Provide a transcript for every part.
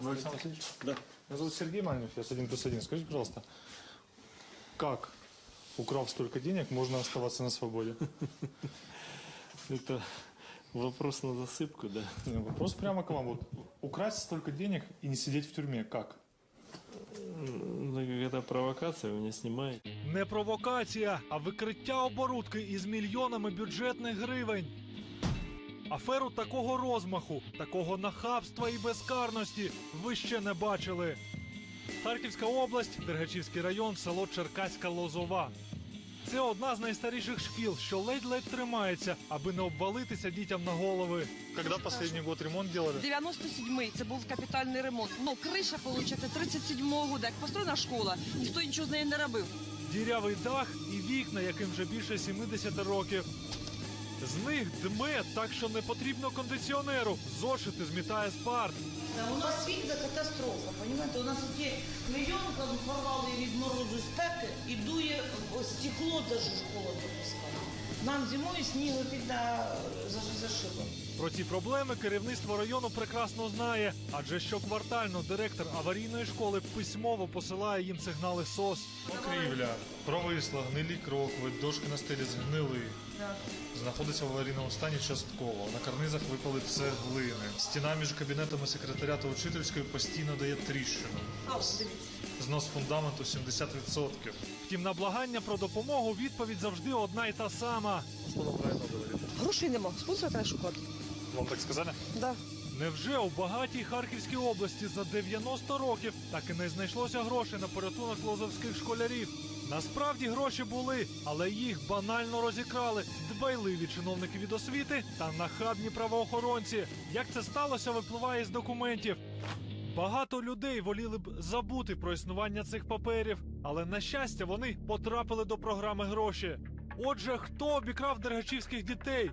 Вы Александр Васильевич? Да. Меня зовут Сергей Мальнев, я с 1 плюс 1. Скажите, пожалуйста, как, украв столько денег, можно оставаться на свободе? Это вопрос на засыпку, да? Не, Вопрос прямо к вам. Вот, украсть столько денег и не сидеть в тюрьме, как? Ну, это провокация, вы меня снимаете. Не провокація, а викриття оборудки із мільйонами бюджетних гривень. Аферу такого розмаху, такого нахабства і безкарності ви ще не бачили. Харківська область, Дергачівський район, село Черкаська Лозова. Це одна з найстаріших шкіл, що ледь-ледь тримається, аби не обвалитися дітям на голови. Когда последний год ремонт делали? 97-й, це був капітальний ремонт. Ну, криша, виходить, 37-го года, як построєна школа, ніхто нічого з нею не робив. Дірявий дах і вікна, яким вже більше 70 років. З них дме, так що не потрібно кондиціонеру. Зошити змітає з парт. У нас вікна катастрофа, понімаєте? У нас є клейонка, порвали від морозу спеки і дує стекло даже холодно пускає. Нам зимою снігу завжди зашибо. Про ці проблеми керівництво району прекрасно знає, адже щоквартально директор аварійної школи письмово посилає їм сигнали СОС. Покрівля, провисла, гнилі крокви, дошки на стелі згнили. Знаходиться в аварійному стані частково. На карнизах випали цеглини. Стіна між кабінетами секретаря та учительської постійно дає тріщину. Знос фундаменту 70%. Втім, на благання про допомогу відповідь завжди одна й та сама. Що вам правильно говорити? Грошей нема, спонсора треба шукати. Вам так сказали? Да. Невже у багатій Харківській області за 90 років так і не знайшлося грошей на порятунок лозовських школярів? Насправді гроші були, але їх банально розікрали дбайливі чиновники від освіти та нахабні правоохоронці. Як це сталося, випливає з документів. Багато людей воліли б забути про існування цих паперів, але на щастя вони потрапили до програми гроші. Отже, хто обікрав дергачівських дітей?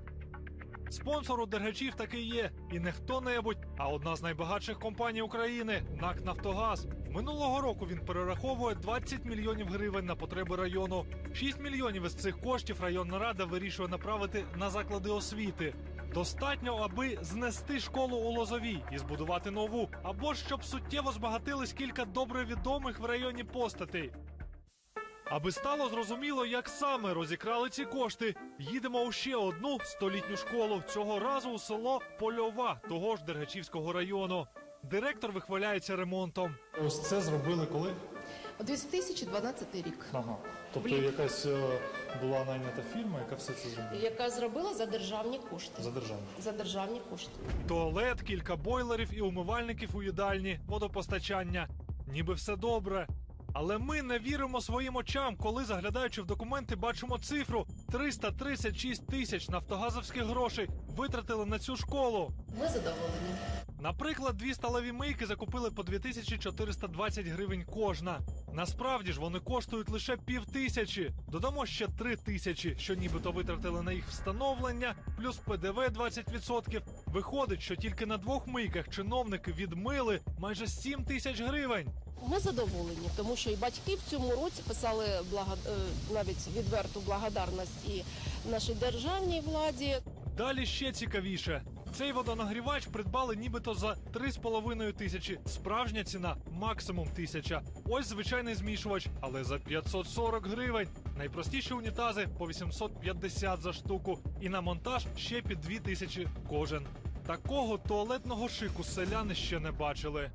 Спонсор у Дергачів таки є, і не хто-небудь, а одна з найбагатших компаній України НАК Нафтогаз. Минулого року він перераховує 20 мільйонів гривень на потреби району. 6 мільйонів із цих коштів районна рада вирішує направити на заклади освіти. Достатньо, аби знести школу у Лозовій і збудувати нову, або щоб суттєво збагатились кілька добре відомих в районі постатей. Аби стало зрозуміло, як саме розікрали ці кошти, їдемо у ще одну столітню школу. Цього разу у село Польова, того ж Дергачівського району. Директор вихваляється ремонтом. Ось це зробили коли? У 2012 рік, Ага. Тобто Влітку. якась е, була найнята фірма, яка все це зробила яка зробила за державні кошти. за державу. За державні кошти. Туалет, кілька бойлерів і умивальників у їдальні, водопостачання. Ніби все добре. Але ми не віримо своїм очам, коли, заглядаючи в документи, бачимо цифру 336 тисяч нафтогазовських грошей витратили на цю школу. Ми задоволені. Наприклад, дві сталеві мийки закупили по 2420 гривень кожна. Насправді ж вони коштують лише пів тисячі. Додамо ще три тисячі, що нібито витратили на їх встановлення, плюс ПДВ 20%. Виходить, що тільки на двох мийках чиновники відмили майже 7 тисяч гривень. Ми задоволені, тому що і батьки в цьому році писали благо... е, навіть відверту благодарність і нашій державній владі. Далі ще цікавіше. Цей водонагрівач придбали нібито за 3,5 тисячі. Справжня ціна максимум тисяча. Ось звичайний змішувач, але за 540 гривень. Найпростіші унітази по 850 за штуку. І на монтаж ще під 2 тисячі кожен. Такого туалетного шику селяни ще не бачили.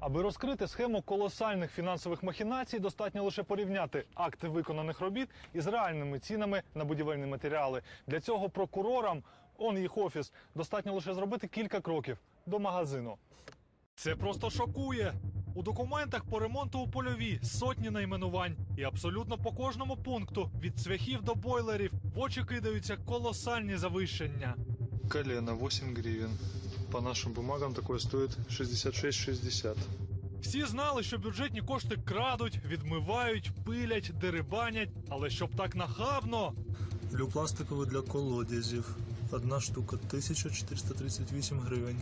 Аби розкрити схему колосальних фінансових махінацій, достатньо лише порівняти акти виконаних робіт із реальними цінами на будівельні матеріали. Для цього прокурорам, он їх офіс, достатньо лише зробити кілька кроків до магазину. Це просто шокує. У документах по ремонту у польові сотні найменувань, і абсолютно по кожному пункту від цвяхів до бойлерів в очі кидаються колосальні завищення. Колено 8 гривен. По нашим бумагам такое стоит 66,60. Всі знали, що бюджетні кошти крадуть, відмивають, пилять, дерибанять, але щоб так нахабно. Люпластиковий для колодязів. Одна штука 1438 гривень.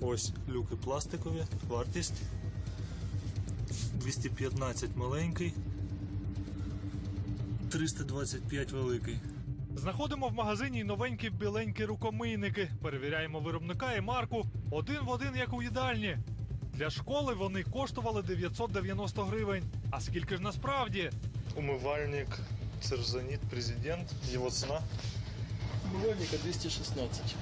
Ось люки пластикові. Вартість 215 маленький. 325 великий. Знаходимо в магазині й новенькі біленькі рукомийники. Перевіряємо виробника і марку один в один, як у їдальні. Для школи вони коштували 990 гривень. А скільки ж насправді? Умивальник Церзанит Президент. його цена. Умивальника 216.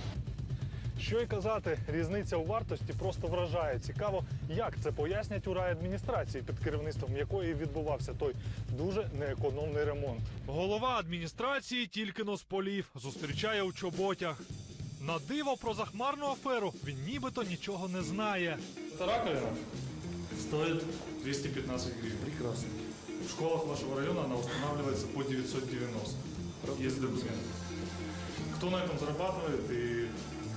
Що й казати, різниця у вартості просто вражає. Цікаво, як це пояснять у райадміністрації, під керівництвом якої відбувався той дуже неекономний ремонт. Голова адміністрації тільки но з полів зустрічає у чоботях. На диво про захмарну аферу він нібито нічого не знає. Эта раковина стоит 215 гривен. Прекрасно. В школах вашего района она устанавливается по 990. Есть документы. Кто на этом зарабатывает и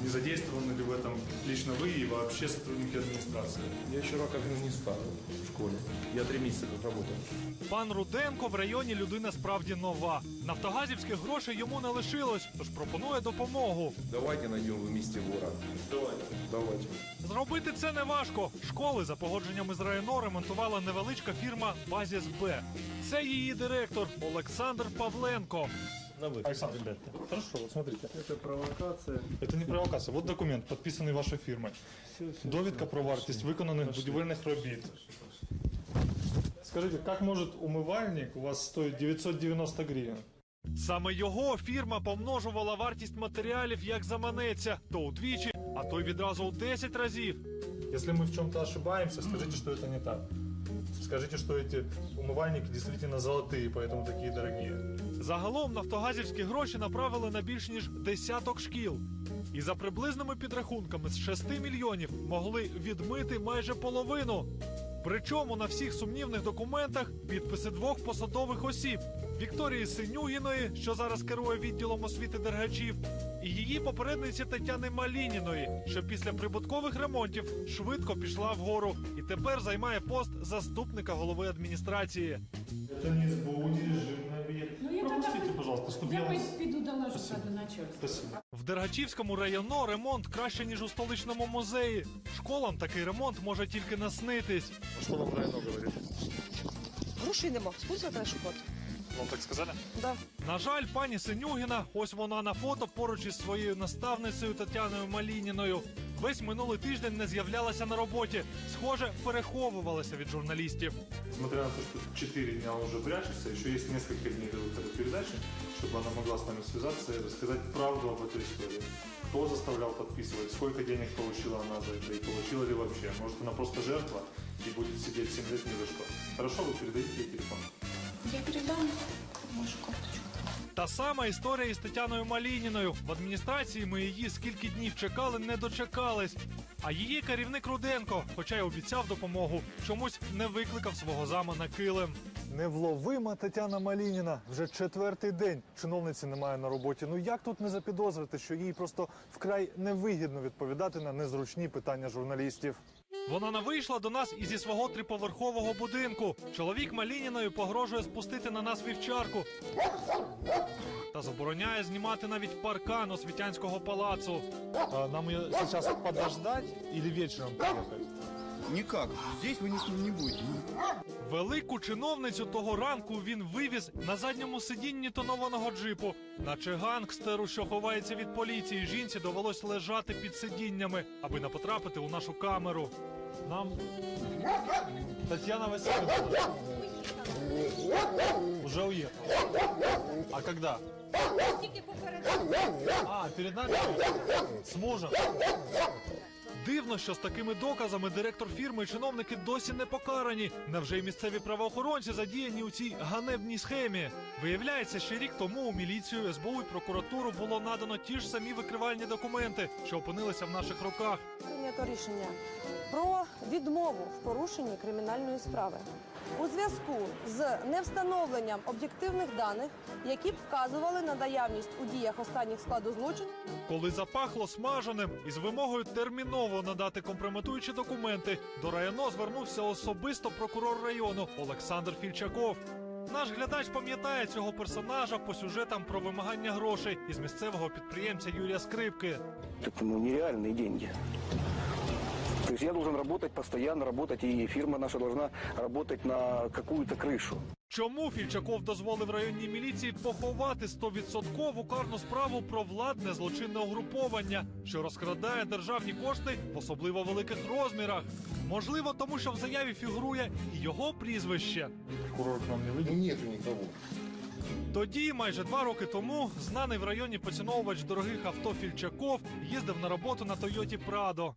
не задействованы ли в этом лично вы и вообще сотрудники администрации? Я еще раковину не ставил в школе. Я три месяца как работаю. Пан Руденко в районі людина справді нова. Нафтогазівських грошей йому не лишилось, тож пропонує допомогу. Давайте найдем вместе вора. Давайте. Давайте. Зробити це не важко. Школи за погодженнями з районо ремонтувала невеличка фірма Базіс Б. Це її директор Олександр Павленко. На вы. Александр, ребята, хорошо, вот смотрите. Это провокация. Это не провокация. Вот документ, подписанный вашей фирмой. Довідка про вартість виконаних будівельних робіт. Скажите, как может умывальник у вас стоить 990 гривен? Саме його фірма помножувала вартість матеріалів як заманеться, то удвічі, а то й відразу у 10 разів. Если мы в чем-то ошибаемся, скажите, что это не так. Скажите, что эти умывальники действительно золотые, поэтому такие дорогие. Загалом нафтогазівські гроші направили на більш ніж десяток шкіл. І за приблизними підрахунками з 6 мільйонів могли відмити майже половину. Причому на всіх сумнівних документах підписи двох посадових осіб: Вікторії Синюгіної, що зараз керує відділом освіти дергачів, і її попередниці Тетяни Малініної, що після прибуткових ремонтів швидко пішла вгору і тепер займає пост заступника голови адміністрації. Это не Чтобы я, піду доложу до начальства. Спасибо. В Дергачівському районо ремонт краще ніж у столичному музеї. Школам такий ремонт може тільки наснитись. Что вам районо говорит? Грошей нема. Спустя треба шукати. Вам так сказали? Да. На жаль, пані Синюгіна, ось вона на фото поруч із своєю наставницею Тетяною Малініною. Весь минулий тиждень не з'являлася на роботі. Схоже, переховувалася від журналістів. Несмотря на то, что 4 дня уже прячется, еще есть несколько дней до передачи, чтобы она могла с нами связаться и рассказать правду об этой истории. Кто заставлял подписывать, сколько денег получила она за это и получила ли вообще. Может, она просто жертва и будет сидеть 7 лет ни за что. Хорошо, вы передадите ей телефон. Я передам вашу карточку. Та сама історія із Тетяною Малініною. В адміністрації ми її скільки днів чекали, не дочекались. А її керівник Руденко, хоча й обіцяв допомогу, чомусь не викликав свого зама на килим. Невловима Тетяна Малініна вже четвертий день чиновниці немає на роботі. Ну як тут не запідозрити, що їй просто вкрай невигідно відповідати на незручні питання журналістів? Вона не вийшла до нас і зі свого триповерхового будинку. Чоловік Малініною погрожує спустити на нас вівчарку. Та забороняє знімати навіть паркан освітянського палацу. Нам її зараз подождати або вечором приїхати? Никак. Здесь вы не, не будете. Велику чиновницю того ранку він вивіз на задньому сидінні тонованого джипу. Наче гангстеру, що ховається від поліції, жінці довелось лежати під сидіннями, аби не потрапити у нашу камеру. Нам Тетяна Васильівна уже уехала. А когда? А, перед нами? З мужем. Дивно, що з такими доказами директор фірми і чиновники досі не покарані. Невже й місцеві правоохоронці задіяні у цій ганебній схемі? Виявляється, ще рік тому у міліцію, СБУ і прокуратуру було надано ті ж самі викривальні документи, що опинилися в наших руках. Прийнято рішення про відмову в порушенні кримінальної справи у зв'язку з невстановленням об'єктивних даних, які б вказували на наявність у діях останніх складу злочину Коли запахло смаженим із вимогою терміново надати компрометуючі документи, до районо звернувся особисто прокурор району Олександр Фільчаков. Наш глядач пам'ятає цього персонажа по сюжетам про вимагання грошей із місцевого підприємця Юрія Скрипки. Это ну, нереальные деньги. То есть я должен работать постоянно, работать, и фирма наша должна работать на какую-то крышу. Чому Фільчаков дозволив районній міліції поховати 100% карну справу про владне злочинне угруповання, що розкрадає державні кошти в особливо великих розмірах? Можливо, тому що в заяві фігурує і його прізвище. Прокурор к нам не вийде. Нету никого. Тоді, майже два роки тому, знаний в районі поціновувач дорогих авто Фільчаков їздив на роботу на Тойоті Прадо.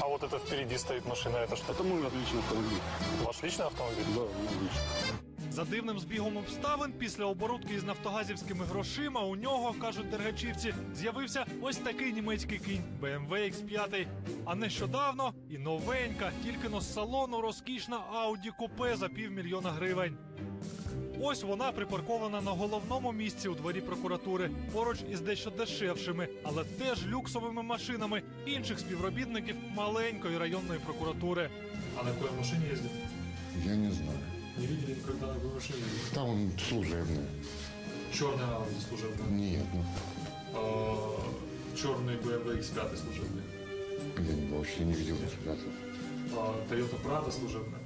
А вот это впереди стоит машина, это что? Это мой отличный автомобиль. Ваш личный автомобиль? Да, мой личный. За дивним збігом обставин, після оборудки із нафтогазівськими грошима у нього, кажуть дергачівці, з'явився ось такий німецький кінь BMW X5. А нещодавно і новенька, тільки но з салону розкішна Audi купе за півмільйона гривень. Ось вона припаркована на головному місці у дворі прокуратури, поруч із дещо дешевшими, але теж люксовими машинами інших співробітників маленької районної прокуратури. А на какой машине ездит? Я не знаю. Не видели никогда на какой машине ездит? Там он служебный. Черная Audi служебная. Нет, ну, черный BMW X5 служебный. я не, вообще не видел ребята. Toyota Prado служебная.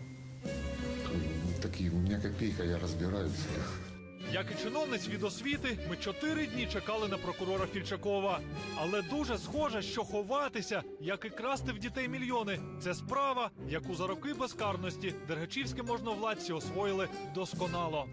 Такие, у мене копійка, я розбираюся. Як і чиновниць від освіти, ми чотири дні чекали на прокурора Фільчакова. Але дуже схоже, що ховатися, як і красти в дітей мільйони, це справа, яку за роки безкарності дергачівські можновладці освоїли досконало.